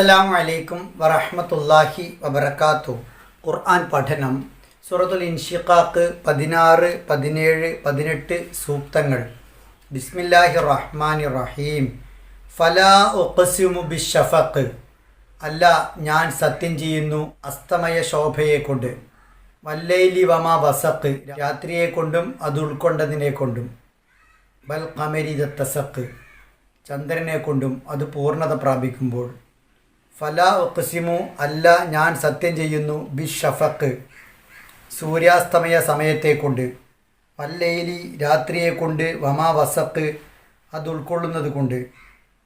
അസ്സലാമു അലൈക്കും വറഹ്മത്തുള്ളാഹി വബർക്കാത്തു ഖുർആൻ പഠനം സൂറത്തുൽ ഇൻഷിഖാക്ക് പതിനാറ് പതിനേഴ് പതിനെട്ട് സൂക്തങ്ങൾ. ബിസ്മില്ലാഹി റഹ്മാൻ റഹീം ഫലാ ഒക്കസിമു ബിഷഫക്ക് അല്ല ഞാൻ സത്യം ചെയ്യുന്നു അസ്തമയ ശോഭയെ കൊണ്ട്. വല്ലൈലി വമ വസക്ക് രാത്രിയെ കൊണ്ടും അത് ഉൾക്കൊണ്ടതിനെ കൊണ്ടും. ബൽ കമരിത തസക്ക് ചന്ദ്രനെ കൊണ്ടും അത് പൂർണത പ്രാപിക്കുമ്പോൾ. ഫല ഒക്കസിമു അല്ല ഞാൻ സത്യം ചെയ്യുന്നു ബി ഷഫക്ക് സൂര്യാസ്തമയ സമയത്തെ കൊണ്ട് വല്ലയിലി രാത്രിയെ കൊണ്ട് വമാ വസക്ക് അത് ഉൾക്കൊള്ളുന്നത് കൊണ്ട്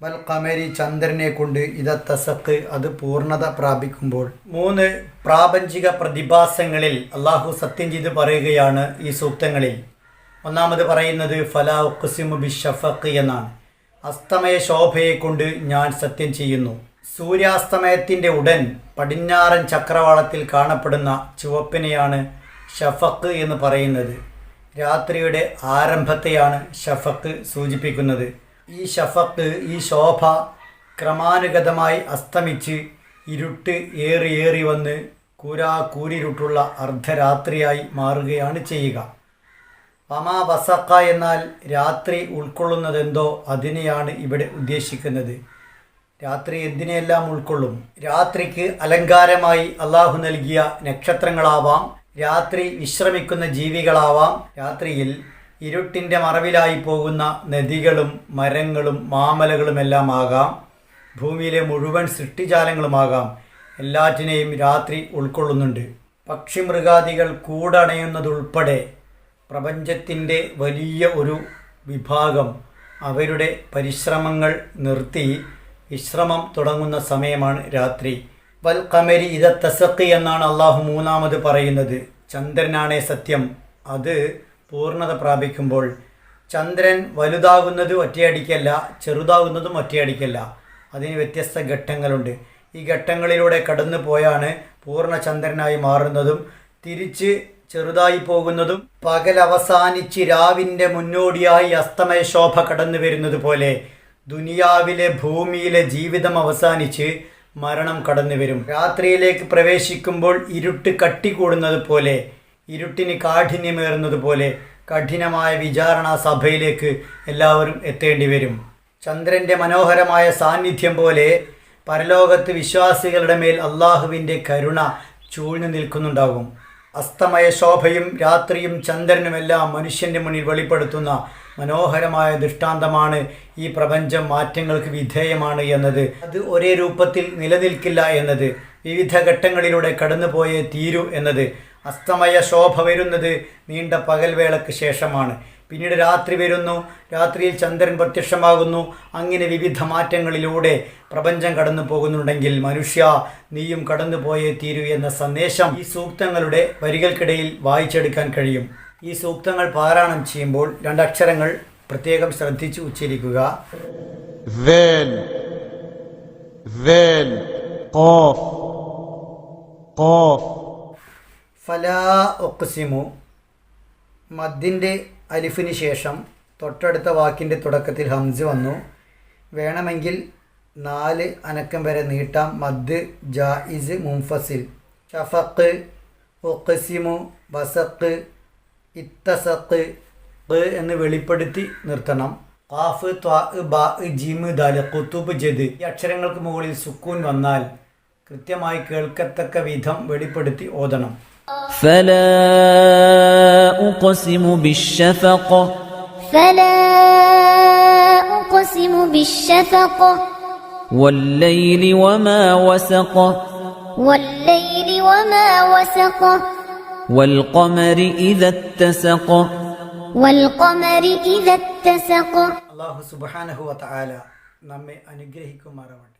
വൽ കമരി ചന്ദ്രനെ കൊണ്ട് ഇത തസക്ക് അത് പൂർണത പ്രാപിക്കുമ്പോൾ. മൂന്ന് പ്രാപഞ്ചിക പ്രതിഭാസങ്ങളിൽ അള്ളാഹു സത്യം ചെയ്ത് പറയുകയാണ് ഈ സൂക്തങ്ങളിൽ. ഒന്നാമത് പറയുന്നത് ഫലാ ഒക്കുസിമു ബി ഷഫക്ക് എന്നാണ്. അസ്തമയ ശോഭയെ കൊണ്ട് ഞാൻ സത്യം ചെയ്യുന്നു. സൂര്യാസ്തമയത്തിന്റെ ഉടൻ പടിഞ്ഞാറൻ ചക്രവാളത്തിൽ കാണപ്പെടുന്ന ചുവപ്പിനെയാണ് ഷഫക്ക് എന്ന് പറയുന്നത്. രാത്രിയുടെ ആരംഭത്തെയാണ് ഷഫക്ക് സൂചിപ്പിക്കുന്നത്. ഈ ഷഫക്ക് ഈ ശോഭ ക്രമാനുഗതമായി അസ്തമിച്ച് ഇരുട്ട് ഏറി ഏറി വന്ന് കൂരാക്കൂരിരുട്ടുള്ള അർദ്ധരാത്രിയായി മാറുകയാണ് ചെയ്യുക. പമാ വസക്ക എന്നാൽ രാത്രി ഉൾക്കൊള്ളുന്നതെന്തോ അതിനെയാണ് ഇവിടെ ഉദ്ദേശിക്കുന്നത്. രാത്രി എന്തിനെയെല്ലാം ഉൾക്കൊള്ളും? രാത്രിക്ക് അലങ്കാരമായി അള്ളാഹു നൽകിയ നക്ഷത്രങ്ങളാവാം രാത്രി വിശ്രമിക്കുന്ന ജീവികളാവാം രാത്രിയിൽ ഇരുട്ടിന്റെ മറവിലായി പോകുന്ന നദികളും മരങ്ങളും മാമലകളുമെല്ലാം ആകാം ഭൂമിയിലെ മുഴുവൻ സൃഷ്ടിജാലങ്ങളുമാകാം. എല്ലാറ്റിനെയും രാത്രി ഉൾക്കൊള്ളുന്നുണ്ട്. പക്ഷിമൃഗാദികൾ കൂടണയുന്നതുൾപ്പെടെ പ്രപഞ്ചത്തിന്റെ വലിയ ഒരു വിഭാഗം അവരുടെ പരിശ്രമങ്ങൾ നിർത്തി വിശ്രമം തുടങ്ങുന്ന സമയമാണ് രാത്രി. വൽ കമരി ഇത തസക്ക് എന്നാണ് അള്ളാഹു മൂന്നാമത് പറയുന്നത്. ചന്ദ്രനാണേ സത്യം. അത് പൂർണത പ്രാപിക്കുമ്പോൾ. ചന്ദ്രൻ വലുതാകുന്നത് ഒറ്റയടിക്കല്ല ചെറുതാകുന്നതും ഒറ്റയടിക്കല്ല. അതിന് വ്യത്യസ്ത ഘട്ടങ്ങളുണ്ട്. ഈ ഘട്ടങ്ങളിലൂടെ കടന്നു പോയാണ് പൂർണ ചന്ദ്രനായി മാറുന്നതും തിരിച്ച് ചെറുതായി പോകുന്നതും പകൽ അവസാനിച്ച് രാവിന്റെ മുന്നോടിയായി അസ്തമയ ശോഭ കടന്നു വരുന്നത് പോലെ. ദുനിയാവിലെ ഭൂമിയിലെ ജീവിതം അവസാനിച്ച് മരണം കടന്നു വരും രാത്രിയിലേക്ക് പ്രവേശിക്കുമ്പോൾ ഇരുട്ട് കട്ടിക്കൂടുന്നത് പോലെ ഇരുട്ടിന് കാഠിന്യമേറുന്നത് പോലെ കഠിനമായ വിചാരണ സഭയിലേക്ക് എല്ലാവരും എത്തേണ്ടി വരും ചന്ദ്രന്റെ മനോഹരമായ സാന്നിധ്യം പോലെ പരലോകത്ത് വിശ്വാസികളുടെ മേൽ അള്ളാഹുവിന്റെ കരുണ ചൂഴ്ന്നു നിൽക്കുന്നുണ്ടാകും. അസ്തമയ ശോഭയും രാത്രിയും ചന്ദ്രനുമെല്ലാം മനുഷ്യന്റെ മുന്നിൽ വെളിപ്പെടുത്തുന്ന മനോഹരമായ ദൃഷ്ടാന്തമാണ് ഈ പ്രപഞ്ചം മാറ്റങ്ങൾക്ക് വിധേയമാണ് എന്നത്. അത് ഒരേ രൂപത്തിൽ നിലനിൽക്കില്ല എന്നത്. വിവിധ ഘട്ടങ്ങളിലൂടെ കടന്നുപോയേ തീരൂ എന്നത്. അസ്തമയ ശോഭ വരുന്നത് നീണ്ട പകൽവേളയ്ക്ക് ശേഷമാണ്. പിന്നീട് രാത്രി വരുന്നു. രാത്രിയിൽ ചന്ദ്രൻ പ്രത്യക്ഷമാകുന്നു. അങ്ങനെ വിവിധ മാറ്റങ്ങളിലൂടെ പ്രപഞ്ചം കടന്നു പോകുന്നുണ്ടെങ്കിൽ മനുഷ്യ നീയും കടന്നുപോയേ തീരൂ എന്ന സന്ദേശം ഈ സൂക്തങ്ങളുടെ വരികൾക്കിടയിൽ വായിച്ചെടുക്കാൻ കഴിയും. ഈ സൂക്തങ്ങൾ പാരായണം ചെയ്യുമ്പോൾ രണ്ടക്ഷരങ്ങൾ പ്രത്യേകം ശ്രദ്ധിച്ച് ഉച്ചരിക്കുക ذال ذال قاف قاف ഫലാ ഒക്സിമു മദ്ദിൻ്റെ അലിഫിന് ശേഷം തൊട്ടടുത്ത വാക്കിൻ്റെ തുടക്കത്തിൽ ഹംസ് വന്നു വേണമെങ്കിൽ നാല് അനക്കം വരെ നീട്ടാം മദ് ജായിസ് മുംഫസിൽ ഷഫക്ക് ഒക്കസിമു ബസക്ക് ഇത്തസക്ക് ഖ് എന്ന് വെളിപ്പെടുത്തി നിർത്തണം ഖാഫ് ത്വാ ബാ ജിമ് ദാല് കുത്തുബ് ജദ് ഈ അക്ഷരങ്ങൾക്ക് മുകളിൽ സുക്കൂൻ വന്നാൽ കൃത്യമായി കേൾക്കത്തക്ക വിധം വെളിപ്പെടുത്തി ഓതണം فلا أقسم بالشفق فلا أقسم بالشفق والليل وما وسق والليل وما وسق والقمر إذا اتسق والقمر إذا اتسق അള്ളാഹു സുബാനഹുവ തആല നമ്മെ അനുഗ്രഹിക്കുമാറാവട്ടെ